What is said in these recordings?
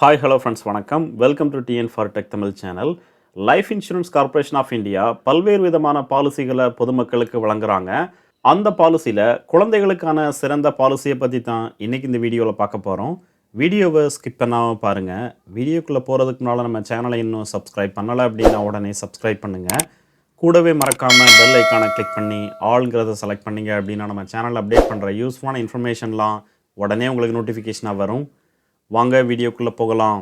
Hi hello friends வணக்கம். Welcome to TN for tech Tamil channel life insurance corporation of India பல்வேறு விதமான பாலிசிகளை பொதுமக்களுக்கு வழங்குறாங்க. அந்த பாலிசியில் குழந்தைகளுக்கான சிறந்த பாலிசியை பற்றி தான் இன்றைக்கி இந்த வீடியோவில் பார்க்க போகிறோம் வீடியோவை ஸ்கிப் பண்ணாமல் பாருங்கள் வீடியோக்குள்ளே போகிறதுக்கு முன்னால் நம்ம சேனலை இன்னும் சப்ஸ்கிரைப் பண்ணலை அப்படின்னா உடனே சப்ஸ்கிரைப் பண்ணுங்கள் கூடவே மறக்காமல் பெல் ஐக்கானை கிளிக் பண்ணி ஆளுங்கிறத செலக்ட் பண்ணிங்க அப்படின்னா நம்ம சேனல் அப்டேட் பண்ணுற யூஸ்ஃபுல்லான இன்ஃபர்மேஷன்லாம் உடனே உங்களுக்கு நோட்டிஃபிகேஷனாக வரும். வாங்க வீடியோக்குள்ளே போகலாம்.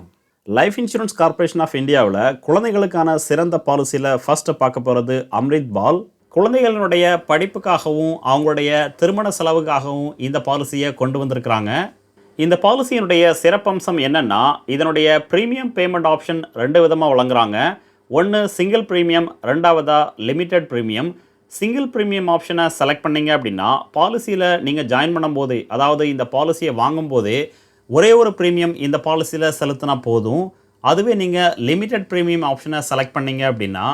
லைஃப் இன்சூரன்ஸ் கார்ப்பரேஷன் ஆஃப் இந்தியாவில் குழந்தைகளுக்கான சிறந்த பாலிசியில் ஃபஸ்ட்டு பார்க்க போகிறது அம்ரித் பால் குழந்தைகளினுடைய படிப்புக்காகவும் அவங்களுடைய திருமண செலவுக்காகவும் இந்த பாலிசியை கொண்டு வந்திருக்கிறாங்க. இந்த பாலிசியினுடைய சிறப்பம்சம் என்னென்னா இதனுடைய ப்ரீமியம் பேமெண்ட் ஆப்ஷன் ரெண்டு விதமாக வழங்குறாங்க. ஒன்று சிங்கிள் ப்ரீமியம் ரெண்டாவதாக லிமிட்டெட் ப்ரீமியம் சிங்கிள் ப்ரீமியம் ஆப்ஷனை செலக்ட் பண்ணிங்க அப்படின்னா பாலிசியில் நீங்கள் ஜாயின் பண்ணும்போது அதாவது இந்த பாலிசியை வாங்கும்போதே ஒரே ஒரு ப்ரீமியம் இந்த பாலிசியில் செலுத்தினா போதும். அதுவே நீங்கள் லிமிடெட் ப்ரீமியம் ஆப்ஷனை செலக்ட் பண்ணீங்க அப்படின்னா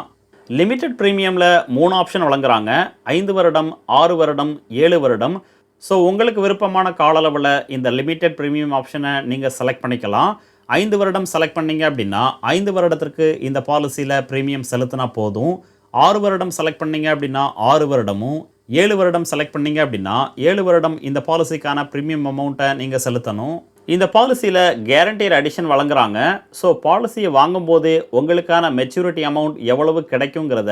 லிமிடெட் ப்ரீமியமில் மூணு ஆப்ஷன் வழங்குறாங்க. ஐந்து வருடம் ஆறு வருடம் ஏழு வருடம். ஸோ உங்களுக்கு விருப்பமான கால அளவில் இந்த லிமிடெட் ப்ரீமியம் ஆப்ஷனை நீங்கள் செலக்ட் பண்ணிக்கலாம். ஐந்து வருடம் செலக்ட் பண்ணீங்க அப்படின்னா ஐந்து வருடத்திற்கு இந்த பாலிசியில் ப்ரீமியம் செலுத்தினா போதும். ஆறு வருடம் செலக்ட் பண்ணீங்க அப்படின்னா ஆறு வருடமும். ஏழு வருடம் செலக்ட் பண்ணீங்க அப்படின்னா ஏழு வருடம் இந்த பாலிசிக்கான ப்ரீமியம் அமௌண்ட்டை நீங்கள் செலுத்தணும். இந்த பாலிசியில் கேரண்டியர் அடிஷன் வழங்குறாங்க. ஸோ பாலிசியை வாங்கும்போது உங்களுக்கான மெச்சூரிட்டி அமௌண்ட் எவ்வளவு கிடைக்குங்கிறத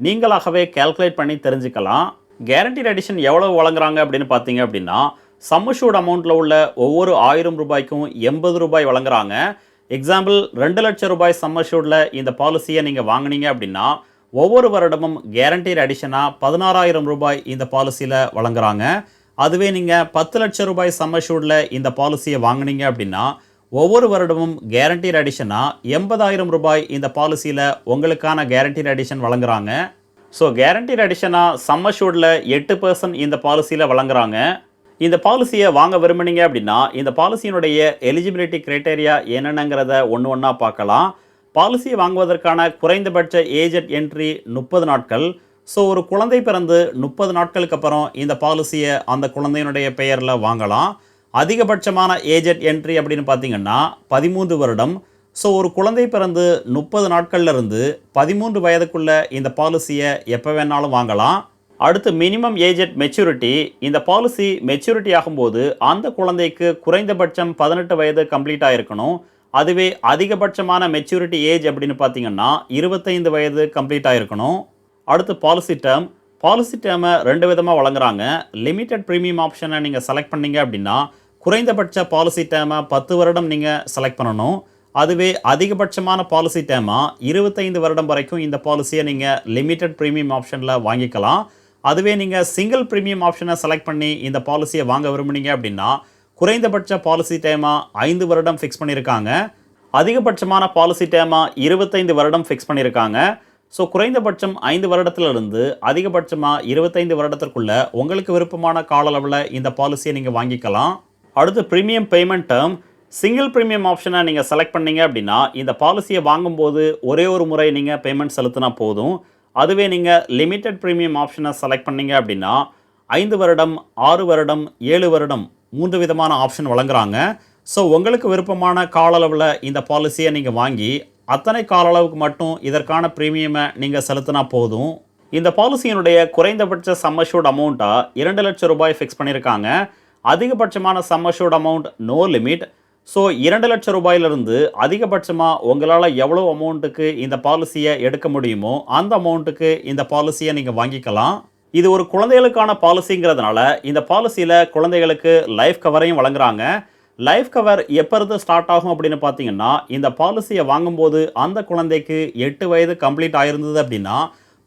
நீங்களாகவே கால்குலேட் பண்ணி தெரிஞ்சுக்கலாம். கேரண்டியர் அடிஷன் எவ்வளவு வழங்குறாங்க அப்படின்னு பார்த்தீங்க அப்படின்னா சம்மஷூட் அமௌண்ட்டில் உள்ள ஒவ்வொரு ஆயிரம் ரூபாய்க்கும் எண்பது ரூபாய் வழங்குறாங்க. எக்ஸாம்பிள் ரெண்டு லட்சம் ரூபாய் சம்மஷூடில் இந்த பாலிசியை நீங்கள் வாங்குனீங்க அப்படின்னா ஒவ்வொரு வருடமும் கேரண்டியர் அடிஷனாக பதினாறாயிரம் ரூபாய் இந்த பாலிசியில் வழங்குறாங்க. அதுவே நீங்கள் பத்து லட்சம் ரூபாய் சம்மஷூடில் இந்த பாலிசியை வாங்குனீங்க அப்படின்னா ஒவ்வொரு வருடமும் கேரண்டி அடிஷனாக எண்பதாயிரம் ரூபாய் இந்த பாலிசியில் உங்களுக்கான கேரண்டி அடிஷன் வழங்குறாங்க. ஸோ கேரண்டி அடிஷனாக சம்மஷூடில் எட்டு பர்சன்ட் இந்த பாலிசியில் வழங்குறாங்க. இந்த பாலிசியை வாங்க விரும்புனீங்க அப்படின்னா இந்த பாலிசியினுடைய எலிஜிபிலிட்டி கிரைட்டேரியா என்னென்னங்கிறத ஒன்று ஒன்றா பார்க்கலாம். பாலிசியை வாங்குவதற்கான குறைந்தபட்ச ஏஜெட் என்ட்ரி முப்பது நாட்கள். ஸோ ஒரு குழந்தை பிறந்து முப்பது நாட்களுக்கு அப்புறம் இந்த பாலிசியை அந்த குழந்தையினுடைய பெயரில் வாங்கலாம். அதிகபட்சமான ஏஜெட் என்ட்ரி அப்படின்னு பார்த்தீங்கன்னா பதிமூன்று வருடம். ஸோ ஒரு குழந்தை பிறந்து முப்பது நாட்கள்லேருந்து பதிமூன்று வயதுக்குள்ளே இந்த பாலிசியை எப்போ வேணாலும் வாங்கலாம். அடுத்து மினிமம் ஏஜெட் மெச்சூரிட்டி இந்த பாலிசி மெச்சூரிட்டி ஆகும்போது அந்த குழந்தைக்கு குறைந்தபட்சம் பதினெட்டு வயது கம்ப்ளீட் ஆயிருக்கணும். அதுவே அதிகபட்சமான மெச்சூரிட்டி ஏஜ் அப்படின்னு பார்த்தீங்கன்னா இருபத்தைந்து வயது கம்ப்ளீட் இருக்கணும் அடுத்து பாலிசி டேர்ம் பாலிசி டேர்மை ரெண்டு விதமாக வழங்குறாங்க. லிமிட்டெட் ப்ரீமியம் ஆப்ஷனை நீங்கள் செலக்ட் பண்ணீங்க அப்படின்னா குறைந்தபட்ச பாலிசி டேர்மை பத்து வருடம் நீங்கள் செலக்ட் பண்ணணும். அதுவே அதிகபட்சமான பாலிசி டேமா இருபத்தைந்து வருடம் வரைக்கும் இந்த பாலிசியை நீங்கள் லிமிட்டெட் ப்ரீமியம் ஆப்ஷனில் வாங்கிக்கலாம். அதுவே நீங்கள் சிங்கிள் ப்ரீமியம் ஆப்ஷனை செலக்ட் பண்ணி இந்த பாலிசியை வாங்க விரும்புனீங்க அப்படின்னா குறைந்தபட்ச பாலிசி டேமாக ஐந்து வருடம் ஃபிக்ஸ் பண்ணியிருக்காங்க அதிகபட்சமான பாலிசி டேமாக இருபத்தைந்து வருடம் ஃபிக்ஸ் பண்ணியிருக்காங்க ஸோ குறைந்தபட்சம் ஐந்து வருடத்திலிருந்து அதிகபட்சமாக இருபத்தைந்து வருடத்திற்குள்ள உங்களுக்கு விருப்பமான கால அளவில் இந்த பாலிசியை நீங்கள் வாங்கிக்கலாம். அடுத்து premium payment term single premium ஆப்ஷனை நீங்கள் செலக்ட் பண்ணீங்க அப்படின்னா இந்த பாலிசியை வாங்கும்போது ஒரே ஒரு முறை நீங்கள் பேமெண்ட் செலுத்தினா போதும். அதுவே நீங்கள் லிமிடெட் ப்ரீமியம் ஆப்ஷனை செலக்ட் பண்ணீங்க அப்படின்னா ஐந்து வருடம் ஆறு வருடம் ஏழு வருடம் மூன்று விதமான ஆப்ஷன் வழங்குறாங்க. ஸோ உங்களுக்கு விருப்பமான கால அளவில் இந்த பாலிசியை நீங்கள் வாங்கி அத்தனை கால அளவுக்கு மட்டும் இதற்கான ப்ரீமியமை நீங்கள் செலுத்தினா போதும். இந்த பாலிசியினுடைய குறைந்தபட்ச சம்மஷூட் அமௌண்ட்டாக இரண்டு லட்சம் ரூபாய் ஃபிக்ஸ் பண்ணியிருக்காங்க. அதிகபட்சமான sum assured amount no limit so இரண்டு லட்சம் ரூபாயிலிருந்து அதிகபட்சமாக உங்களால் எவ்வளோ அமௌண்ட்டுக்கு இந்த பாலிசியை எடுக்க முடியுமோ அந்த அமௌண்ட்டுக்கு இந்த பாலிசியை நீங்கள் வாங்கிக்கலாம். இது ஒரு குழந்தைகளுக்கான பாலிசிங்கிறதுனால இந்த பாலிசியில் குழந்தைகளுக்கு லைஃப் கவரையும் வழங்குறாங்க. லைஃப் கவர் எப்போருந்து ஸ்டார்ட் ஆகும் அப்படின்னு பார்த்தீங்கன்னா இந்த பாலிசியை வாங்கும்போது அந்த குழந்தைக்கு எட்டு வயது கம்ப்ளீட் ஆயிருந்தது அப்படின்னா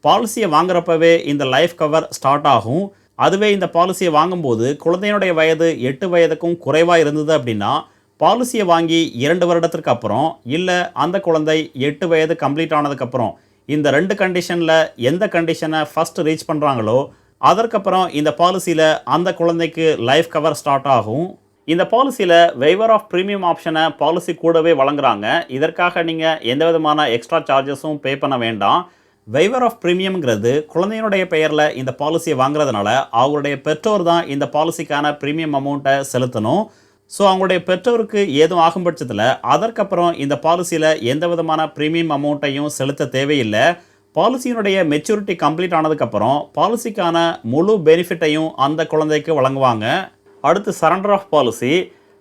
பாலிசியை வாங்குறப்பவே இந்த லைஃப் கவர் ஸ்டார்ட் ஆகும். அதுவே இந்த பாலிசியை வாங்கும்போது குழந்தையினுடைய வயது எட்டு வயதுக்கும் குறைவாக இருந்தது அப்படின்னா பாலிசியை வாங்கி இரண்டு வருடத்திற்கு அப்புறம் இல்லை அந்த குழந்தை எட்டு வயது கம்ப்ளீட் ஆனதுக்கப்புறம் இந்த ரெண்டு கண்டிஷனில் எந்த கண்டிஷனை ஃபஸ்ட்டு ரீச் பண்ணுறாங்களோ அதற்கப்புறம் இந்த பாலிசியில் அந்த குழந்தைக்கு லைஃப் கவர் ஸ்டார்ட் ஆகும். இந்த பாலிசியில் வெய்வர் ஆஃப் ப்ரீமியம் ஆப்ஷனை பாலிசி கூடவே வழங்குறாங்க. இதற்காக நீங்கள் எந்த விதமான எக்ஸ்ட்ரா சார்ஜஸும் பே பண்ண வேண்டாம். வெய்வர் ஆஃப் ப்ரீமியம்ங்கிறது குழந்தையினுடைய பெயரில் இந்த பாலிசியை வாங்குறதுனால அவருடைய பெற்றோர் தான் இந்த பாலிசிக்கான ப்ரீமியம் அமௌண்ட்டை செலுத்தணும். ஸோ அவங்களுடைய பெற்றோருக்கு ஏதும் ஆகும் பட்சத்தில் அதற்கப்புறம் இந்த பாலிசியில் எந்த விதமான ப்ரீமியம் அமௌண்ட்டையும் செலுத்த தேவையில்லை. பாலிசியினுடைய மெச்சூரிட்டி கம்ப்ளீட் ஆனதுக்கப்புறம் பாலிசிக்கான முழு பெனிஃபிட்டையும் அந்த குழந்தைக்கு வழங்குவாங்க. அடுத்து surrender of policy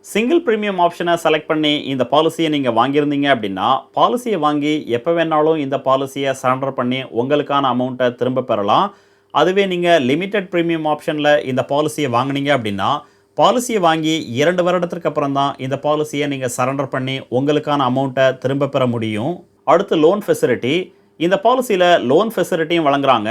single premium ஆப்ஷனை செலக்ட் பண்ணி இந்த பாலிசியை நீங்கள் வாங்கியிருந்தீங்க அப்படின்னா பாலிசியை வாங்கி எப்போ வேணாலும் இந்த பாலிசியை சரண்டர் பண்ணி உங்களுக்கான அமௌண்ட்டை திரும்ப பெறலாம். அதுவே நீங்கள் லிமிட்டெட் ப்ரீமியம் ஆப்ஷனில் இந்த பாலிசியை வாங்குனீங்க அப்படின்னா பாலிசியை வாங்கி இரண்டு வருடத்திற்கு அப்புறம் தான் இந்த பாலிசியை நீங்கள் சரண்டர் பண்ணி உங்களுக்கான அமௌண்ட்டை திரும்ப பெற முடியும். அடுத்து லோன் ஃபெசிலிட்டி இந்த பாலிசியில் லோன் ஃபெசிலிட்டியும் வழங்குறாங்க.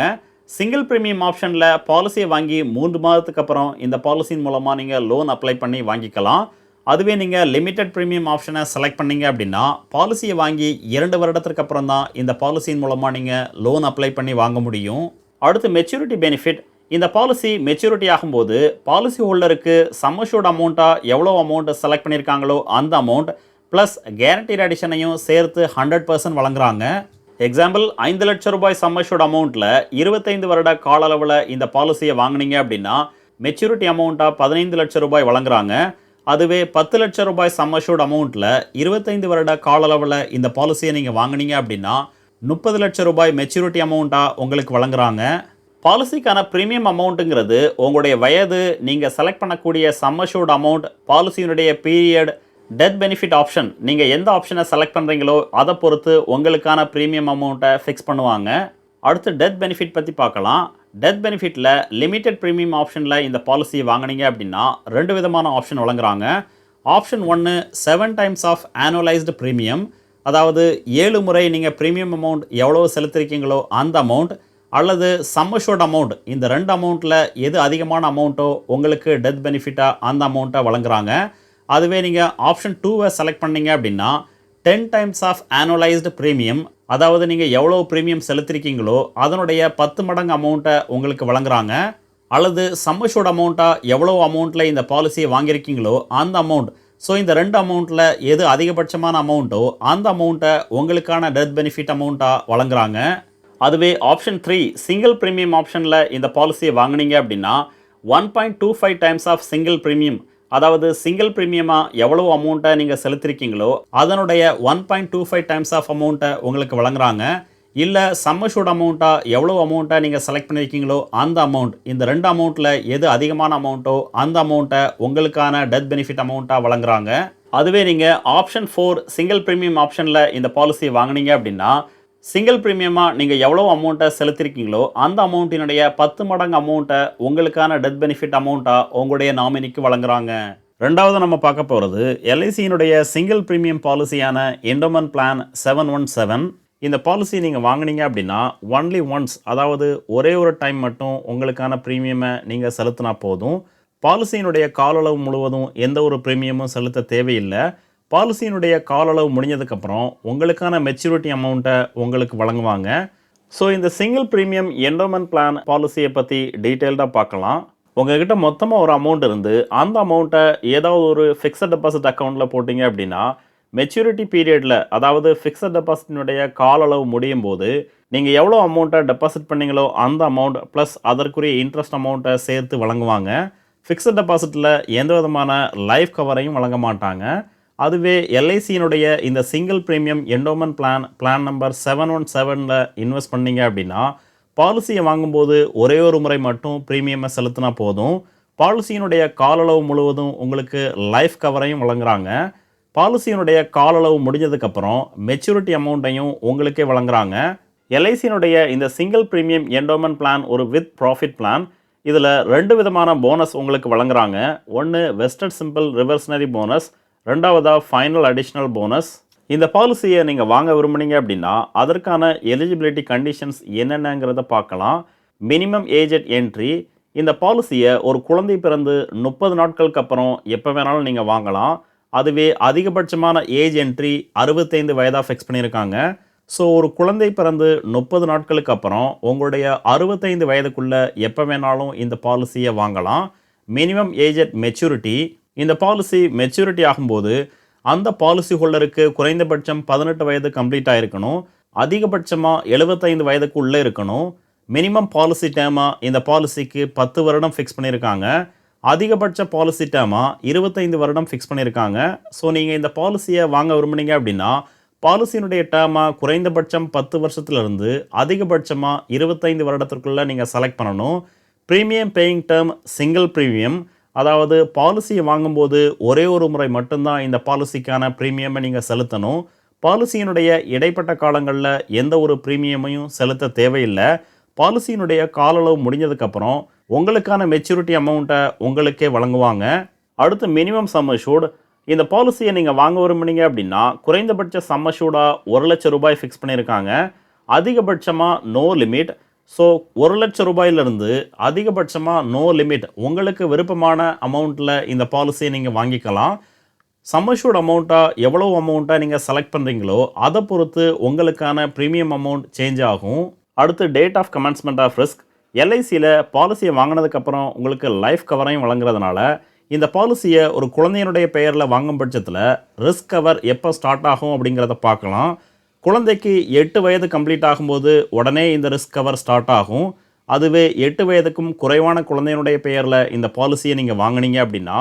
சிங்கிள் ப்ரீமியம் ஆப்ஷனில் பாலிசியை வாங்கி மூன்று மாதத்துக்கு அப்புறம் இந்த பாலிசியின் மூலமாக நீங்கள் லோன் அப்ளை பண்ணி வாங்கிக்கலாம். அதுவே நீங்கள் லிமிட்டட் ப்ரீமியம் ஆப்ஷனை செலக்ட் பண்ணீங்க அப்படின்னா பாலிசியை வாங்கி இரண்டு வருடத்திற்கு அப்புறம் தான் இந்த பாலிசியின் மூலமாக நீங்கள் லோன் அப்ளை பண்ணி வாங்க முடியும். அடுத்து மெச்சூரிட்டி பெனிஃபிட் இந்த பாலிசி மெச்சூரிட்டி ஆகும்போது பாலிசி ஹோல்டருக்கு சமஷூட் அமௌண்ட்டாக எவ்வளோ அமௌண்ட்டை செலக்ட் பண்ணியிருக்காங்களோ அந்த அமௌண்ட் ப்ளஸ் கேரண்டி அடிஷனையும் சேர்த்து ஹண்ட்ரட் பர்சன்ட் வழங்குறாங்க. எக்ஸாம்பிள் ஐந்து லட்சம் ரூபாய் சம்மஷூர்ட் அமௌண்ட்டில் இருபத்தைந்து வருட கால அளவில் இந்த பாலிசியை வாங்குனீங்க அப்படின்னா மெச்சூரிட்டி அமௌண்ட்டாக பதினைந்து லட்சம் ரூபாய் வழங்குறாங்க. அதுவே பத்து லட்சம் ரூபாய் சம்மஷூர்ட் அமௌண்ட்டில் இருபத்தைந்து வருட கால அளவில் இந்த பாலிசியை நீங்கள் வாங்குனீங்க அப்படின்னா முப்பது லட்சம் ரூபாய் மெச்சூரிட்டி அமௌண்ட்டாக உங்களுக்கு வழங்குறாங்க. பாலிசிக்கான ப்ரீமியம் அமௌண்ட்டுங்கிறது உங்களுடைய வயது நீங்கள் செலக்ட் பண்ணக்கூடிய சம்மஷூர்ட் அமௌண்ட் பாலிசியினுடைய பீரியட் டெத் பெனிஃபிட் ஆப்ஷன் நீங்கள் எந்த ஆப்ஷனை செலக்ட் பண்ணுறீங்களோ அதை பொறுத்து உங்களுக்கான ப்ரீமியம் அமௌண்ட்டை ஃபிக்ஸ் பண்ணுவாங்க. அடுத்து டெத் பெனிஃபிட் பற்றி பார்க்கலாம். டெத் பெனிஃபிட்டில் லிமிடெட் ப்ரீமியம் ஆப்ஷனில் இந்த பாலிசியை வாங்குனீங்க அப்படின்னா ரெண்டு விதமான ஆப்ஷன் வழங்குறாங்க. ஆப்ஷன் ஒன்று seven times of annualised premium அதாவது ஏழு முறை நீங்கள் ப்ரீமியம் அமௌண்ட் எவ்வளோ செலுத்திருக்கீங்களோ அந்த அமௌண்ட் அல்லது சம்மஷோர்ட் அமௌண்ட் இந்த ரெண்டு அமௌண்ட்டில் எது அதிகமான அமௌண்ட்டோ உங்களுக்கு டெத் பெனிஃபிட்டாக அந்த அமௌண்ட்டை வழங்குறாங்க. அதுவே நீங்கள் ஆப்ஷன் டூவை செலக்ட் பண்ணீங்க அப்படின்னா ten times of annualised premium அதாவது நீங்கள் எவ்வளோ ப்ரீமியம் செலுத்திருக்கீங்களோ அதனுடைய பத்து மடங்கு அமௌண்ட்டை உங்களுக்கு வழங்குறாங்க. அல்லது சம்மஷோர்ட் அமௌண்ட்டாக எவ்வளோ அமௌண்ட்டில் இந்த பாலிசியை வாங்கியிருக்கீங்களோ அந்த அமௌண்ட் ஸோ இந்த ரெண்டு அமௌண்ட்டில் எது அதிகபட்சமான அமௌண்ட்டோ அந்த அமௌண்ட்டை உங்களுக்கான டெத் பெனிஃபிட் அமௌண்ட்டாக வழங்குறாங்க. அதுவே ஆப்ஷன் த்ரீ சிங்கிள் ப்ரீமியம் ஆப்ஷனில் இந்த பாலிசியை வாங்குனீங்க அப்படின்னா one point two five times of single premium அதாவது சிங்கிள் ப்ரீமியமாக எவ்வளோ அமௌண்ட்டை நீங்கள் செலுத்திருக்கீங்களோ அதனுடைய one point two five times of அமௌண்ட்டை உங்களுக்கு வழங்குறாங்க. இல்லை சம்மஷூட் அமௌண்ட்டாக எவ்வளோ அமௌண்ட்டை நீங்கள் செலக்ட் பண்ணியிருக்கீங்களோ அந்த அமௌண்ட் இந்த ரெண்டு அமௌண்ட்டில் எது அதிகமான அமௌண்ட்டோ அந்த அமௌண்ட்டை உங்களுக்கான டெத் பெனிஃபிட் அமௌண்ட்டாக வழங்குறாங்க. அதுவே நீங்கள் ஆப்ஷன் ஃபோர் சிங்கிள் ப்ரீமியம் ஆப்ஷனில் இந்த பாலிசியை வாங்குனீங்க அப்படின்னா சிங்கிள் ப்ரீமியமாக நீங்கள் எவ்வளோ அமௌண்ட்டை செலுத்திருக்கீங்களோ அந்த அமௌண்ட்டினுடைய பத்து மடங்கு அமௌண்ட்டை உங்களுக்கான டெத் பெனிஃபிட் அமௌண்ட்டாக உங்களுடைய நாமினிக்கு வழங்குறாங்க. ரெண்டாவது நம்ம பார்க்க போகிறது எல்ஐசியினுடைய single premium பாலிசியான endowment plan seven one seven இந்த பாலிசி நீங்கள் வாங்குனீங்க அப்படின்னா ஒன்லி ஒன்ஸ் அதாவது ஒரே ஒரு டைம் மட்டும் உங்களுக்கான ப்ரீமியமை நீங்கள் செலுத்தினா போதும். பாலிசியினுடைய காலளவு முழுவதும் எந்த ஒரு ப்ரீமியமும் செலுத்த தேவையில்லை. பாலிசியினுடைய காலளவு முடிஞ்சதுக்கப்புறம் உங்களுக்கான மெச்சூரிட்டி அமௌண்ட்டை உங்களுக்கு வழங்குவாங்க. ஸோ இந்த சிங்கிள் ப்ரீமியம் என்டோமெண்ட் பிளான் பாலிசியை பற்றி டீட்டெயில்டாக பார்க்கலாம். உங்ககிட்ட மொத்தமாக ஒரு அமௌண்ட் இருந்து அந்த அமௌண்ட்டை ஏதாவது ஒரு ஃபிக்ஸட் டெபாசிட் அக்கௌண்ட்டில் போட்டிங்க அப்படின்னா மெச்சூரிட்டி பீரியடில் அதாவது ஃபிக்ஸட் டெபாசிட்டினுடைய கால அளவு முடியும் போது நீங்கள் எவ்வளோ அமௌண்ட்டை டெபாசிட் பண்ணீங்களோ அந்த அமௌண்ட் ப்ளஸ் அதற்குரிய இன்ட்ரெஸ்ட் அமௌண்ட்டை சேர்த்து வழங்குவாங்க. ஃபிக்ஸட் டெபாசிட்டில் எந்த விதமான லைஃப் கவரையும் வழங்க மாட்டாங்க. அதுவே எல்ஐசியினுடைய இந்த single premium endowment plan plan number seven one செவனில் இன்வெஸ்ட் பண்ணீங்க அப்படின்னா பாலிசியை வாங்கும்போது ஒரே ஒரு முறை மட்டும் ப்ரீமியமை செலுத்தினா போதும். பாலிசியினுடைய காலளவு முழுவதும் உங்களுக்கு லைஃப் கவரையும் வழங்குறாங்க. பாலிசியினுடைய காலளவு முடிஞ்சதுக்கப்புறம் மெச்சூரிட்டி அமௌண்ட்டையும் உங்களுக்கே வழங்குறாங்க. எல்ஐசியினுடைய இந்த சிங்கிள் ப்ரீமியம் என்டோமெண்ட் பிளான் ஒரு வித் ப்ராஃபிட் பிளான் இதில் ரெண்டு விதமான போனஸ் உங்களுக்கு வழங்குறாங்க. ஒன்று வெஸ்டர்ட் சிம்பிள் ரிவர்ஸ்னரி போனஸ் ரெண்டாவதாக ஃபைனல் அடிஷ்னல் போனஸ் இந்த பாலிசியை நீங்கள் வாங்க விரும்புனீங்க அப்படின்னா அதற்கான எலிஜிபிலிட்டி கண்டிஷன்ஸ் என்னென்னங்கிறத பார்க்கலாம். மினிமம் ஏஜ் அட் என்ட்ரி இந்த பாலிசியை ஒரு குழந்தை பிறந்து முப்பது நாட்களுக்கு அப்புறம் எப்போ வேணாலும் நீங்கள் வாங்கலாம். அதுவே அதிகபட்சமான ஏஜ் என்ட்ரி அறுபத்தைந்து வயதாக ஃபிக்ஸ் பண்ணியிருக்காங்க. ஸோ ஒரு குழந்தை பிறந்து முப்பது நாட்களுக்கு அப்புறம் உங்களுடைய அறுபத்தைந்து வயதுக்குள்ளே எப்போ வேணாலும் இந்த பாலிசியை வாங்கலாம். மினிமம் ஏஜ் அட் மெச்சூரிட்டி இந்த பாலிசி மெச்சூரிட்டி ஆகும்போது அந்த பாலிசி ஹோல்டருக்கு குறைந்தபட்சம் பதினெட்டு வயது கம்ப்ளீட் ஆகிருக்கணும் அதிகபட்சமாக எழுபத்தைந்து வயதுக்குள்ளே இருக்கணும். மினிமம் பாலிசி டேமாக இந்த பாலிசிக்கு பத்து வருடம் ஃபிக்ஸ் பண்ணியிருக்காங்க. அதிகபட்ச பாலிசி டேமாக இருபத்தைந்து வருடம் ஃபிக்ஸ் பண்ணியிருக்காங்க. ஸோ நீங்கள் இந்த பாலிசியை வாங்க விரும்புனீங்க அப்படின்னா பாலிசியினுடைய டேமாக குறைந்தபட்சம் பத்து வருஷத்துலேருந்து அதிகபட்சமாக இருபத்தைந்து வருடத்திற்குள்ளே நீங்கள் செலக்ட் பண்ணணும். Premium paying term single premium அதாவது பாலிசியை வாங்கும்போது ஒரே ஒரு முறை மட்டும்தான் இந்த பாலிசிக்கான ப்ரீமியமை நீங்கள் செலுத்தணும். பாலிசியினுடைய இடைப்பட்ட காலங்களில் எந்த ஒரு ப்ரீமியமையும் செலுத்த தேவையில்லை. பாலிசியினுடைய கால அளவு முடிஞ்சதுக்கப்புறம் உங்களுக்கான மெச்சூரிட்டி அமௌண்ட்டை உங்களுக்கே வழங்குவாங்க. அடுத்து மினிமம் சம் ஷூட் இந்த பாலிசியை நீங்கள் வாங்க விரும்புனீங்க அப்படின்னா குறைந்தபட்ச சம் ஷூடாக ஒரு லட்சம் ரூபாய் ஃபிக்ஸ் பண்ணியிருக்காங்க அதிகபட்சமாக நோ லிமிட் ஸோ ஒரு லட்சம் ரூபாயிலிருந்து அதிகபட்சமாக நோ லிமிட் உங்களுக்கு விருப்பமான அமௌண்ட்டில் இந்த பாலிசியை நீங்கள் வாங்கிக்கலாம். சம்மஷூர்ட் அமௌண்ட்டாக எவ்வளோ அமௌண்ட்டாக நீங்கள் செலக்ட் பண்ணுறீங்களோ அதை பொறுத்து உங்களுக்கான ப்ரீமியம் அமௌண்ட் சேஞ்ச் ஆகும். அடுத்து date of commencement of risk எல்ஐசியில் பாலிசியை வாங்கினதுக்கப்புறம் உங்களுக்கு லைஃப் கவரையும் வழங்குறதுனால இந்த பாலிசியை ஒரு குழந்தையினுடைய பெயரில் வாங்கும் பட்சத்தில் ரிஸ்க் கவர் எப்போ ஸ்டார்ட் ஆகும் அப்படிங்கிறத பார்க்கலாம். குழந்தைக்கு எட்டு வயது கம்ப்ளீட் ஆகும்போது உடனே இந்த ரிஸ்க் கவர் ஸ்டார்ட் ஆகும். அதுவே எட்டு வயதுக்கும் குறைவான குழந்தையினுடைய பெயரில் இந்த பாலிசியை நீங்கள் வாங்குனீங்க அப்படின்னா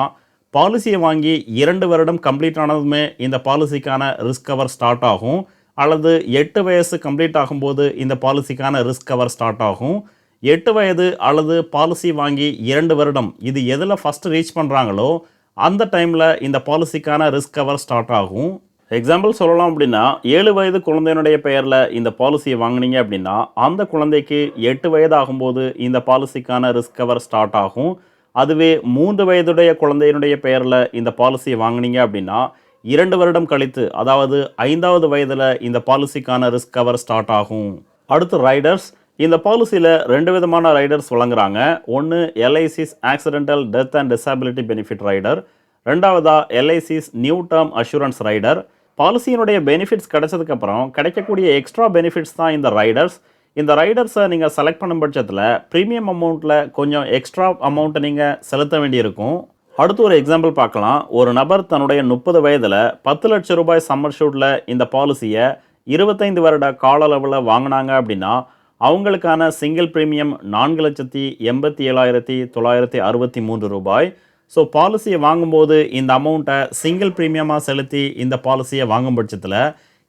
பாலிசியை வாங்கி இரண்டு வருடம் கம்ப்ளீட் ஆனதுமே இந்த பாலிசிக்கான ரிஸ்க் கவர் ஸ்டார்ட் ஆகும். அல்லது எட்டு வயசு கம்ப்ளீட் ஆகும்போது இந்த பாலிசிக்கான ரிஸ்க் கவர் ஸ்டார்ட் ஆகும். எட்டு வயது அல்லது பாலிசி வாங்கி இரண்டு வருடம் இது எதில் ஃபஸ்ட்டு ரீச் பண்ணுறாங்களோ அந்த டைமில் இந்த பாலிசிக்கான ரிஸ்க் கவர் ஸ்டார்ட் ஆகும். எக்ஸாம்பிள் சொல்லலாம் அப்படின்னா ஏழு வயது குழந்தையினுடைய பெயரில் இந்த பாலிசியை வாங்குனீங்க அப்படின்னா அந்த குழந்தைக்கு எட்டு வயது ஆகும்போது இந்த பாலிசிக்கான ரிஸ்க் கவர் ஸ்டார்ட் ஆகும். அதுவே மூன்று வயதுடைய குழந்தையினுடைய பெயரில் இந்த பாலிசியை வாங்குனீங்க அப்படின்னா இரண்டு வருடம் கழித்து அதாவது ஐந்தாவது வயதில் இந்த பாலிசிக்கான ரிஸ்க் கவர் ஸ்டார்ட் ஆகும். அடுத்து ரைடர்ஸ் இந்த பாலிசியில் ரெண்டு விதமான ரைடர்ஸ் வழங்குறாங்க. ஒன்று LIC's accidental death and disability benefit rider ரெண்டாவதா LIC's new term assurance rider பாலிசியினுடைய benefits கிடைச்சதுக்கப்புறம் கிடைக்கக்கூடிய எக்ஸ்ட்ரா பெனிஃபிட்ஸ் தான் இந்த ரைடர்ஸ் இந்த ரைடர்ஸை நீங்கள் செலக்ட் பண்ணும் பட்சத்தில் ப்ரீமியம் அமௌண்ட்டில் கொஞ்சம் எக்ஸ்ட்ரா அமௌண்ட்டை நீங்கள் செலுத்த வேண்டியிருக்கும். அடுத்து ஒரு எக்ஸாம்பிள் பார்க்கலாம். ஒரு நபர் தன்னுடைய முப்பது வயதில் பத்து லட்சம் ரூபாய் சம்மர் ஷூட்டில் இந்த பாலிசியை இருபத்தைந்து வருட கால அளவில் வாங்கினாங்க அப்படின்னா அவங்களுக்கான சிங்கிள் ப்ரீமியம் நான்கு லட்சத்தி எண்பத்தி ஏழாயிரத்தி தொள்ளாயிரத்தி அறுபத்தி மூன்று ரூபாய் ஸோ பாலிசியை வாங்கும்போது இந்த அமௌண்ட்டை சிங்கிள் ப்ரீமியமாக செலுத்தி இந்த பாலிசியை வாங்கும் பட்சத்தில்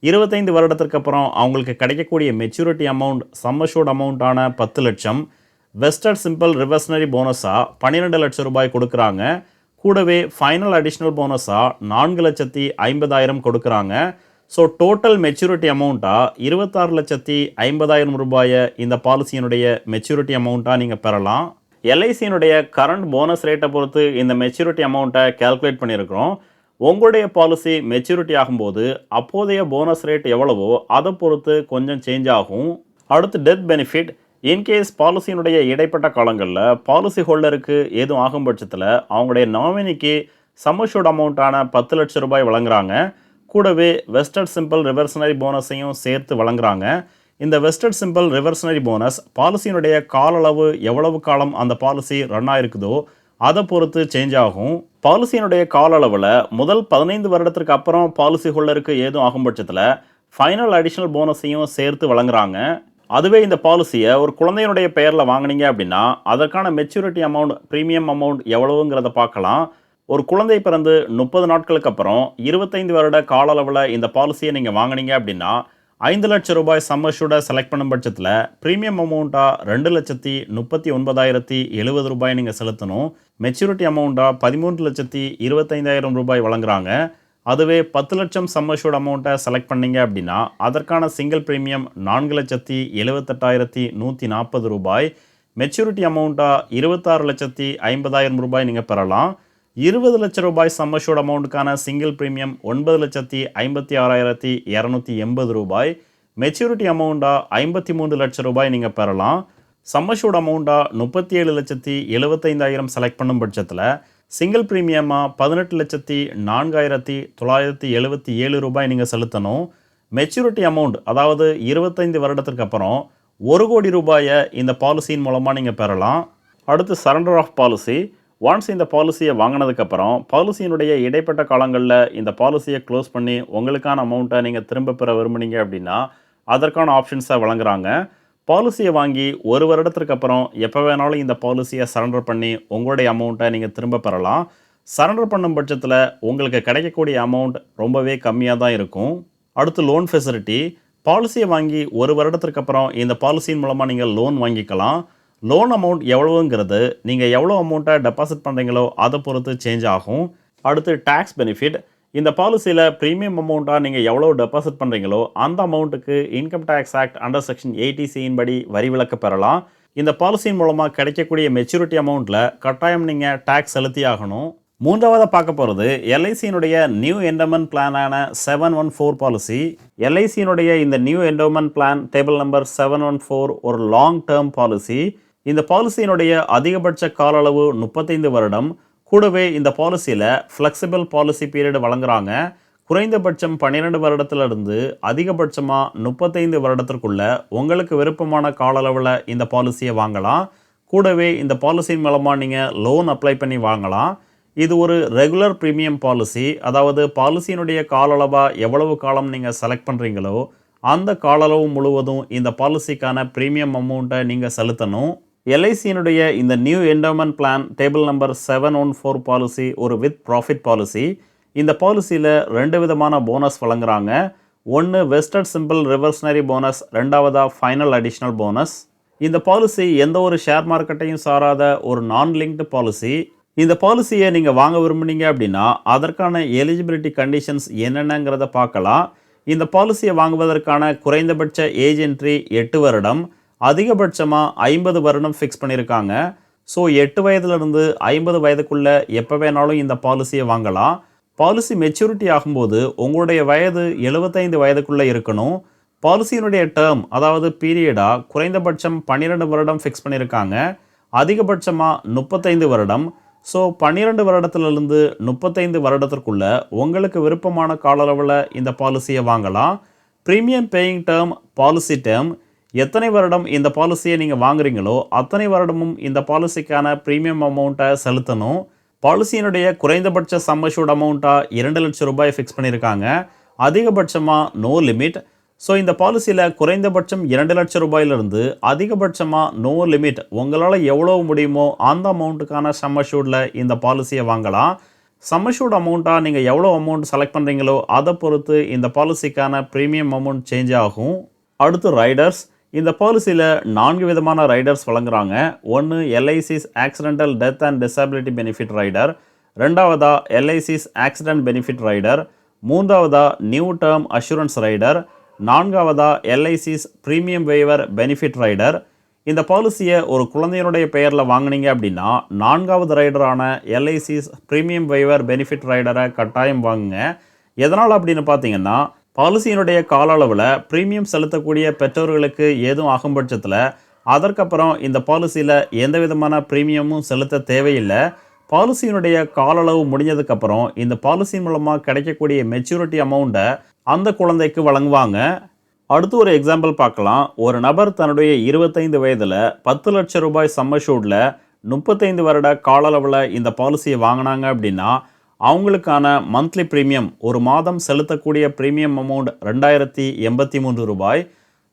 இருபத்தைந்து வருடத்திற்கு அப்புறம் அவங்களுக்கு கிடைக்கக்கூடிய மெச்சூரிட்டி அமௌண்ட் சம்மஷூர்ட் அமௌண்ட்டான பத்து லட்சம். வெஸ்டர்ட் சிம்பிள் ரிவர்ஸ்னரி போனஸாக பன்னிரெண்டு லட்சம் ரூபாய் கொடுக்குறாங்க. கூடவே ஃபைனல் அடிஷ்னல் போனஸாக நான்கு லட்சத்தி ஐம்பதாயிரம் கொடுக்குறாங்க. ஸோ டோட்டல் மெச்சூரிட்டி அமௌண்ட்டாக இருபத்தாறு லட்சத்தி ஐம்பதாயிரம் ரூபாயை இந்த பாலிசியினுடைய மெச்சூரிட்டி அமௌண்ட்டாக நீங்கள் பெறலாம். எல்ஐசியினுடைய கரண்ட் போனஸ் ரேட்டை பொறுத்து இந்த மெச்சூரிட்டி அமௌண்ட்டை கால்குலேட் பண்ணியிருக்கிறோம். உங்களுடைய பாலிசி மெச்சூரிட்டி ஆகும்போது அப்போதைய போனஸ் ரேட் எவ்வளவோ அதை பொறுத்து கொஞ்சம் சேஞ்ச் ஆகும். அடுத்து டெத் பெனிஃபிட் இன்கேஸ் பாலிசியினுடைய இடைப்பட்ட காலங்களில் பாலிசி ஹோல்டருக்கு எதுவும் ஆகும் பட்சத்தில் அவங்களுடைய நாமினிக்கு சமஷூட் அமௌண்ட்டான பத்து லட்சம் ரூபாய் வழங்குறாங்க. கூடவே வெஸ்டர்ட் சிம்பிள் ரிவர்சனரி போனஸையும் சேர்த்து வழங்குறாங்க. இந்த வெஸ்டர்ட் சிம்பிள் ரிவர்ஷனரி போனஸ் பாலிசியினுடைய கால அளவு எவ்வளவு காலம் அந்த பாலிசி ரன் ஆயிருக்குதோ அதை பொறுத்து சேஞ்ச் ஆகும். பாலிசியினுடைய கால அளவில் முதல் பதினைந்து வருடத்திற்கு அப்புறம் பாலிசி ஹோல்டருக்கு ஏதும் ஆகும் பட்சத்தில் ஃபைனல் அடிஷ்னல் போனஸையும் சேர்த்து வழங்குறாங்க. அதுவே இந்த பாலிசியை ஒரு குழந்தையினுடைய பெயரில் வாங்குனீங்க அப்படின்னா அதற்கான மெச்சூரிட்டி அமௌண்ட் ப்ரீமியம் அமௌண்ட் எவ்வளவுங்கிறத பார்க்கலாம். ஒரு குழந்தை பிறந்து முப்பது நாட்களுக்கு அப்புறம் இருபத்தைந்து வருட கால அளவில் இந்த பாலிசியை நீங்கள் வாங்குனீங்க அப்படின்னா ஐந்து லட்சம் ரூபாய் சம்மஷூட செலக்ட் பண்ணும் பட்சத்தில் ப்ரீமியம் அமௌண்ட்டாக ரெண்டு லட்சத்தி முப்பத்தி ஒன்பதாயிரத்தி எழுபது ரூபாய் நீங்கள் செலுத்தணும். மெச்சூரிட்டி அமௌண்ட்டாக பதிமூன்று லட்சத்தி இருபத்தைந்தாயிரம் ரூபாய் வழங்குறாங்க. அதுவே பத்து லட்சம் சம்மஷூட் அமௌண்ட்டை செலக்ட் பண்ணீங்க அப்படின்னா அதற்கான சிங்கிள் ப்ரீமியம் நான்கு லட்சத்தி எழுபத்தெட்டாயிரத்தி நூற்றி நாற்பது ரூபாய். மெச்சூரிட்டி அமௌண்ட்டாக இருபத்தாறு லட்சத்தி ஐம்பதாயிரம் ரூபாய் நீங்கள் பெறலாம். இருபது லட்ச ரூபாய் சம்மஷூட் அமௌண்ட்டுக்கான சிங்கிள் ப்ரீமியம் ஒன்பது லட்சத்தி ஐம்பத்தி ஆறாயிரத்தி இரநூத்தி எண்பது ரூபாய். மெச்சூரிட்டி அமௌண்ட்டாக ஐம்பத்தி மூன்று லட்ச ரூபாய் நீங்கள் பெறலாம். சம்மஷூட் அமௌண்ட்டாக முப்பத்தி ஏழு லட்சத்தி எழுபத்தைந்தாயிரம் செலக்ட் பண்ணும் பட்சத்தில் சிங்கிள் ப்ரீமியமாக பதினெட்டு லட்சத்தி நான்காயிரத்தி தொள்ளாயிரத்தி எழுபத்தி ஏழு ரூபாய் நீங்கள் செலுத்தணும். மெச்சூரிட்டி அமௌண்ட் அதாவது இருபத்தைந்து வருடத்திற்கு அப்புறம் ஒரு கோடி ரூபாயை இந்த பாலிசியின் மூலமாக நீங்கள் பெறலாம். அடுத்து சரண்டர் ஆஃப் பாலிசி ஒன்ஸ் இந்த பாலிசியை வாங்கினதுக்கப்புறம் பாலிசியினுடைய இடைப்பட்ட காலங்களில் இந்த பாலிசியை க்ளோஸ் பண்ணி உங்களுக்கான அமௌண்ட்டை நீங்கள் திரும்ப பெற விரும்புனீங்க அப்படின்னா அதற்கான ஆப்ஷன்ஸை வழங்குறாங்க. பாலிசியை வாங்கி ஒரு வருடத்திற்கு அப்புறம் எப்போ வேணாலும் இந்த பாலிசியை சரண்டர் பண்ணி உங்களுடைய அமௌண்ட்டை நீங்கள் திரும்ப பெறலாம். சரண்டர் பண்ணும் பட்சத்தில் உங்களுக்கு கிடைக்கக்கூடிய அமௌண்ட் ரொம்பவே கம்மியாக தான் இருக்கும். அடுத்து லோன் ஃபெசிலிட்டி பாலிசியை வாங்கி ஒரு வருடத்திற்கு அப்புறம் இந்த பாலிசியின் மூலமாக நீங்கள் லோன் வாங்கிக்கலாம். லோன் அமௌண்ட் எவ்வளவுங்கிறது நீங்கள் எவ்வளோ அமௌண்ட்டை டெபாசிட் பண்ணுறீங்களோ அதை பொறுத்து சேஞ்ச் ஆகும். அடுத்து டேக்ஸ் பெனிஃபிட் இந்த பாலிசியில் ப்ரீமியம் அமௌண்ட்டாக நீங்கள் எவ்வளோ டெபாசிட் பண்ணுறீங்களோ அந்த அமௌண்ட்டுக்கு income tax act under section எயிட்டிசியின் படி வரி விலக்கு பெறலாம். இந்த பாலிசியின் மூலமாக கிடைக்கக்கூடிய மெச்சூரிட்டி அமௌண்ட்டில் கட்டாயம் நீங்கள் டேக்ஸ் செலுத்தி ஆகணும். மூன்றாவதாக பார்க்க போகிறது எல்ஐசியினுடைய நியூ என்டோமெண்ட் பிளானான செவன் ஒன் ஃபோர் பாலிசி எல்ஐசியினுடைய இந்த new endowment plan table number seven one four ஒரு லாங் டேர்ம் பாலிசி இந்த பாலிசியினுடைய அதிகபட்ச கால அளவு முப்பத்தைந்து வருடம். கூடவே இந்த பாலிசியில் ஃப்ளெக்சிபிள் பாலிசி பீரியட் வழங்குறாங்க. குறைந்தபட்சம் பன்னிரெண்டு வருடத்திலிருந்து அதிகபட்சமாக முப்பத்தைந்து வருடத்திற்குள்ள உங்களுக்கு விருப்பமான கால அளவில் இந்த பாலிசியை வாங்கலாம். கூடவே இந்த பாலிசியின் மூலமாக நீங்கள் லோன் அப்ளை பண்ணி வாங்கலாம். இது ஒரு ரெகுலர் ப்ரீமியம் பாலிசி அதாவது பாலிசியினுடைய கால அளவாக எவ்வளவு காலம் நீங்கள் செலக்ட் பண்ணுறீங்களோ அந்த கால அளவு முழுவதும் இந்த பாலிசிக்கான ப்ரீமியம் அமௌண்ட்டை நீங்கள் செலுத்தணும். எல்ஐசியினுடைய இந்த new endowment plan table number seven one four policy ஒரு வித் ப்ராஃபிட் பாலிசி இந்த பாலிசியில் ரெண்டு விதமான போனஸ் வழங்குறாங்க. ஒன்று வெஸ்டர்ட் சிம்பிள் ரிவர்ஸ்னரி போனஸ் ரெண்டாவதாக ஃபைனல் அடிஷ்னல் போனஸ். இந்த பாலிசி எந்த ஒரு ஷேர் மார்க்கெட்டையும் சாராத ஒரு நான் லிங்க்டு பாலிசி. இந்த பாலிசியை நீங்கள் வாங்க விரும்புனீங்க அப்படின்னா அதற்கான எலிஜிபிலிட்டி கண்டிஷன்ஸ் என்னென்னங்கிறத பார்க்கலாம். இந்த பாலிசியை வாங்குவதற்கான குறைந்தபட்ச ஏஜ் என்ட்ரி எட்டு வருடம். அதிகபட்சமாக ஐம்பது வருடம் ஃபிக்ஸ் பண்ணியிருக்காங்க ஸோ எட்டு வயதுலேருந்து ஐம்பது வயதுக்குள்ளே எப்போ வேணாலும் இந்த பாலிசியை வாங்கலாம். பாலிசி மெச்சூரிட்டி ஆகும்போது உங்களுடைய வயது எழுபத்தைந்து வயதுக்குள்ளே இருக்கணும். பாலிசியினுடைய டேர்ம் அதாவது பீரியடாக குறைந்தபட்சம் பன்னிரெண்டு வருடம் ஃபிக்ஸ் பண்ணியிருக்காங்க அதிகபட்சமாக முப்பத்தைந்து வருடம். ஸோ பன்னிரெண்டு வருடத்துலேருந்து முப்பத்தைந்து வருடத்திற்குள்ளே உங்களுக்கு விருப்பமான கால அளவில் இந்த பாலிசியை வாங்கலாம். Premium paying term policy term எத்தனை வருடம் இந்த பாலிசியை நீங்கள் வாங்குறீங்களோ அத்தனை வருடமும் இந்த பாலிசிக்கான ப்ரீமியம் அமௌண்ட்டை செலுத்தணும். பாலிசியினுடைய குறைந்தபட்ச சம்மஷூட் அமௌண்ட்டாக இரண்டு லட்சம் ரூபாய் ஃபிக்ஸ் பண்ணியிருக்காங்க. அதிகபட்சமாக நோ லிமிட் ஸோ இந்த பாலிசியில் குறைந்தபட்சம் இரண்டு லட்சம் ரூபாயிலிருந்து அதிகபட்சமாக நோ லிமிட் உங்களால் எவ்வளோ முடியுமோ அந்த அமௌண்ட்டுக்கான சம்மஷூட்டில் இந்த பாலிசியை வாங்கலாம். சம்மஷூட் அமௌண்ட்டாக நீங்கள் எவ்வளோ அமௌண்ட் செலக்ட் பண்ணுறீங்களோ அதை பொறுத்து இந்த பாலிசிக்கான ப்ரீமியம் அமௌண்ட் சேஞ்ச் ஆகும். அடுத்து ரைடர்ஸ் இந்த பாலிசியில் நான்கு விதமான ரைடர்ஸ் வழங்குறாங்க. ஒன்று LIC's accidental death and disability benefit rider ரெண்டாவதா எல்ஐசிஸ் ஆக்சிடென்ட் பெனிஃபிட் ரைடர் மூன்றாவதா new term assurance rider நான்காவதா LIC's premium waiver benefit rider இந்த பாலிசியை ஒரு குழந்தையினுடைய பெயரில் வாங்குனீங்க அப்படின்னா நான்காவது ரைடரான எல்ஐசிஸ் ப்ரீமியம் வேவர் பெனிஃபிட் ரைடரை கட்டாயம் வாங்குங்க. எதனால் அப்படின்னு பார்த்தீங்கன்னா பாலிசியினுடைய கால அளவில் ப்ரீமியம் செலுத்தக்கூடிய பெற்றோர்களுக்கு ஏதும் ஆகும் பட்சத்தில் அதற்கப்புறம் இந்த பாலிசியில் எந்த விதமான ப்ரீமியமும் செலுத்த தேவையில்லை. பாலிசியினுடைய கால அளவு முடிஞ்சதுக்கப்புறம் இந்த பாலிசி மூலமாக கிடைக்கக்கூடிய மெச்சூரிட்டி அமௌண்ட்டை அந்த குழந்தைக்கு வழங்குவாங்க. அடுத்து ஒரு எக்ஸாம்பிள் பார்க்கலாம். ஒரு நபர் தன்னுடைய இருபத்தைந்து வயதில் பத்து லட்சம் ரூபாய் சம்மஷூடில் முப்பத்தைந்து வருட கால அளவில் இந்த பாலிசியை வாங்கினாங்க அப்படின்னா அவங்களுக்கான மந்த்லி ப்ரீமியம் ஒரு மாதம் செலுத்தக்கூடிய ப்ரீமியம் அமௌண்ட் ரெண்டாயிரத்தி எண்பத்தி மூன்று ரூபாய்.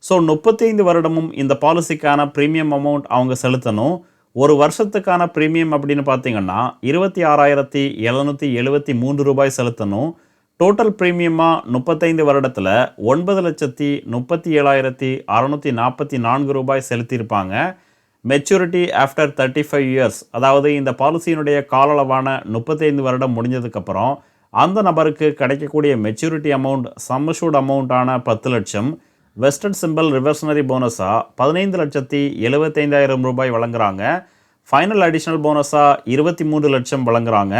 ஸோ முப்பத்தைந்து வருடமும் இந்த பாலிசிக்கான ப்ரீமியம் அமௌண்ட் அவங்க செலுத்தணும். ஒரு வருஷத்துக்கான ப்ரீமியம் அப்படின்னு பார்த்தீங்கன்னா இருபத்தி ஆறாயிரத்தி எழுநூற்றி எழுபத்தி மூன்று ரூபாய் செலுத்தணும். டோட்டல் ப்ரீமியமாக முப்பத்தைந்து வருடத்தில் ஒன்பது லட்சத்தி முப்பத்தி ஏழாயிரத்தி அறநூற்றி நாற்பத்தி நான்கு ரூபாய் செலுத்தியிருப்பாங்க. Maturity after thirty five years அதாவது இந்த பாலிசியினுடைய கால அளவான முப்பத்தைந்து வருடம் முடிஞ்சதுக்கப்புறம் அந்த நபருக்கு கிடைக்கக்கூடிய மெச்சூரிட்டி அமௌண்ட் சம்மஷூட் அமௌண்ட்டான பத்து லட்சம். வெஸ்டர்ன் சிம்பிள் ரிவர்ஷனரி போனஸாக பதினைந்து லட்சத்தி எழுபத்தைந்தாயிரம் ரூபாய் வழங்குறாங்க. ஃபைனல் அடிஷ்னல் போனஸாக இருபத்தி மூன்று லட்சம் வழங்குகிறாங்க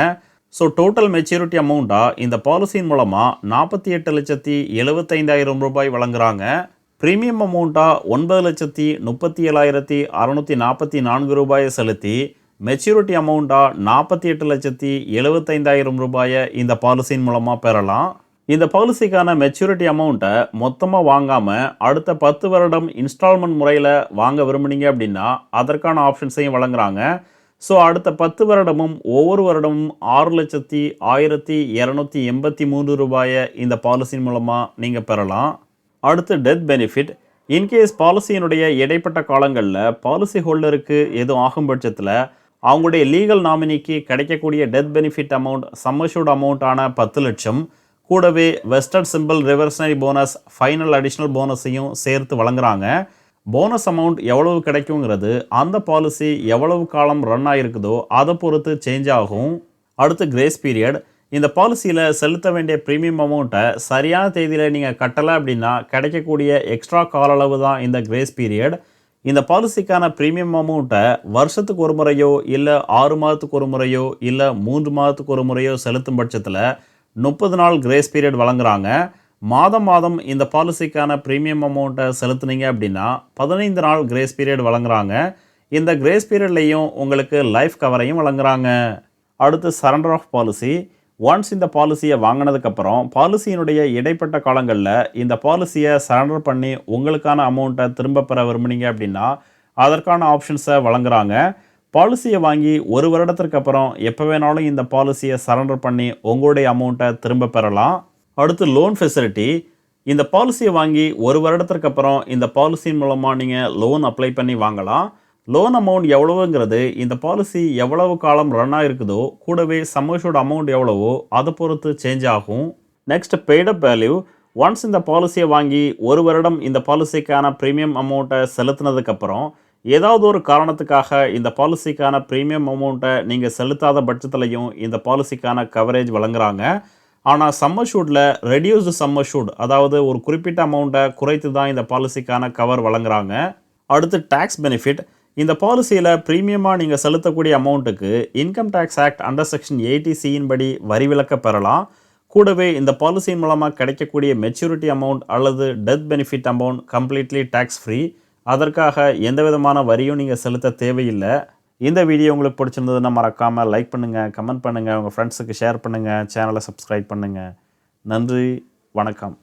ஸோ டோட்டல் மெச்சூரிட்டி அமௌண்ட்டாக இந்த பாலிசியின் மூலமாக நாற்பத்தி எட்டு லட்சத்தி எழுபத்தைந்தாயிரம் ரூபாய் வழங்குகிறாங்க ப்ரீமியம் அமௌண்ட்டாக ஒன்பது லட்சத்தி முப்பத்தி ஏழாயிரத்தி அறநூற்றி நாற்பத்தி நான்கு ரூபாயை செலுத்தி மெச்சூரிட்டி அமௌண்ட்டாக நாற்பத்தி எட்டு லட்சத்தி எழுபத்தைந்தாயிரம் ரூபாயை இந்த பாலிசியின் மூலமாக பெறலாம். இந்த பாலிசிக்கான மெச்சூரிட்டி அமௌண்ட்டை மொத்தமாக வாங்காமல் அடுத்த பத்து வருடம் இன்ஸ்டால்மெண்ட் முறையில் வாங்க விரும்புனீங்க அப்படின்னா அதற்கான ஆப்ஷன்ஸையும் வழங்குறாங்க. ஸோ அடுத்த பத்து வருடமும் ஒவ்வொரு வருடமும் ஆறு லட்சத்தி ஆயிரத்தி இரநூத்தி எண்பத்தி மூன்று ரூபாயை இந்த பாலிசியின் மூலமாக நீங்கள் பெறலாம். அடுத்து டெத் பெனிஃபிட் இன்கேஸ் பாலிசியினுடைய இடைப்பட்ட காலங்களில் பாலிசி ஹோல்டருக்கு எதுவும் ஆகும் பட்சத்தில் அவங்களுடைய லீகல் நாமினிக்கு கிடைக்கக்கூடிய death benefit amount sum assured அமௌண்ட்டான பத்து லட்சம் கூடவே vested simple reversionary bonus final additional போனஸையும் சேர்த்து வழங்குறாங்க. போனஸ் அமௌண்ட் எவ்வளவு கிடைக்குங்கிறது அந்த பாலிசி எவ்வளவு காலம் ரன் ஆகிருக்குதோ அதை பொறுத்து சேஞ்ச் ஆகும். அடுத்து கிரேஸ் பீரியட் இந்த பாலிசியில் செலுத்த வேண்டிய ப்ரீமியம் அமௌண்ட்டை சரியான தேதியில் நீங்கள் கட்டலை அப்படின்னா கிடைக்கக்கூடிய எக்ஸ்ட்ரா கால அளவு தான் இந்த கிரேஸ் பீரியட் இந்த பாலிசிக்கான ப்ரீமியம் அமௌண்ட்டை வருஷத்துக்கு ஒரு முறையோ இல்லை ஆறு மாதத்துக்கு ஒரு முறையோ இல்லை மூன்று மாதத்துக்கு ஒரு முறையோ செலுத்தும் பட்சத்தில் முப்பது நாள் கிரேஸ் பீரியட் வழங்குறாங்க. மாதம் மாதம் இந்த பாலிசிக்கான ப்ரீமியம் அமௌண்ட்டை செலுத்துனீங்க அப்படின்னா பதினைந்து நாள் கிரேஸ் பீரியட் வழங்குறாங்க. இந்த கிரேஸ் பீரியட்லேயும் உங்களுக்கு லைஃப் கவரையும் வழங்குறாங்க. அடுத்து சரண்டர் ஆஃப் பாலிசி ஒன்ஸ் இந்த பாலிசியை வாங்கினதுக்கப்புறம் பாலிசியினுடைய இடைப்பட்ட காலங்களில் இந்த பாலிசியை சரண்டர் பண்ணி உங்களுக்கான அமௌண்ட்டை திரும்ப பெற விரும்புனீங்க அப்படின்னா அதற்கான ஆப்ஷன்ஸை வழங்குறாங்க. பாலிசியை வாங்கி ஒரு வருடத்திற்கு அப்புறம் எப்போ வேணாலும் இந்த பாலிசியை சரண்டர் பண்ணி உங்களுடைய அமௌண்ட்டை திரும்ப பெறலாம். அடுத்து லோன் ஃபெசிலிட்டி இந்த பாலிசியை வாங்கி ஒரு வருடத்திற்கு அப்புறம் இந்த பாலிசியின் மூலமாக நீங்கள் லோன் அப்ளை பண்ணி வாங்கலாம். லோன் அமௌண்ட் எவ்வளவுங்கிறது இந்த பாலிசி எவ்வளவு காலம் ரன் ஆகிருக்குதோ கூடவே சம்மர்ஷோட அமௌண்ட் எவ்வளவோ அதை பொறுத்து சேஞ்ச் ஆகும். நெக்ஸ்ட் பெய்டப் வேல்யூ ஒன்ஸ் இந்த பாலிசியை வாங்கி ஒரு வருடம் இந்த பாலிசிக்கான ப்ரீமியம் அமௌண்ட்டை செலுத்தினதுக்கப்புறம் ஏதாவது ஒரு காரணத்துக்காக இந்த பாலிசிக்கான ப்ரீமியம் அமௌண்ட்டை நீங்கள் செலுத்தாத பட்சத்துலையும் இந்த பாலிசிக்கான கவரேஜ் வழங்குறாங்க. ஆனால் சம்மர் ஷூட்டில் ரெடியூஸ்டு சம்மர்ஷூட் அதாவது ஒரு குறிப்பிட்ட அமௌண்ட்டை குறைத்து தான் இந்த பாலிசிக்கான கவர் வழங்குறாங்க. அடுத்து டேக்ஸ் பெனிஃபிட் இந்த பாலிசியில் ப்ரீமியமாக நீங்கள் செலுத்தக்கூடிய அமௌண்ட்டுக்கு income tax act under section eighty சியின் படி வரி விலக்க பெறலாம். கூடவே இந்த பாலிசியின் மூலமாக கிடைக்கக்கூடிய மெச்சூரிட்டி அமௌண்ட் அல்லது death benefit amount completely tax free அதற்காக எந்த விதமான வரியும் நீங்கள் செலுத்த தேவையில்லை. இந்த வீடியோ உங்களுக்கு பிடிச்சிருந்ததுன்னா மறக்காமல் லைக் பண்ணுங்கள் கமெண்ட் பண்ணுங்கள் உங்கள் ஃப்ரெண்ட்ஸுக்கு ஷேர் பண்ணுங்கள் சேனலை சப்ஸ்கிரைப் பண்ணுங்கள் நன்றி வணக்கம்.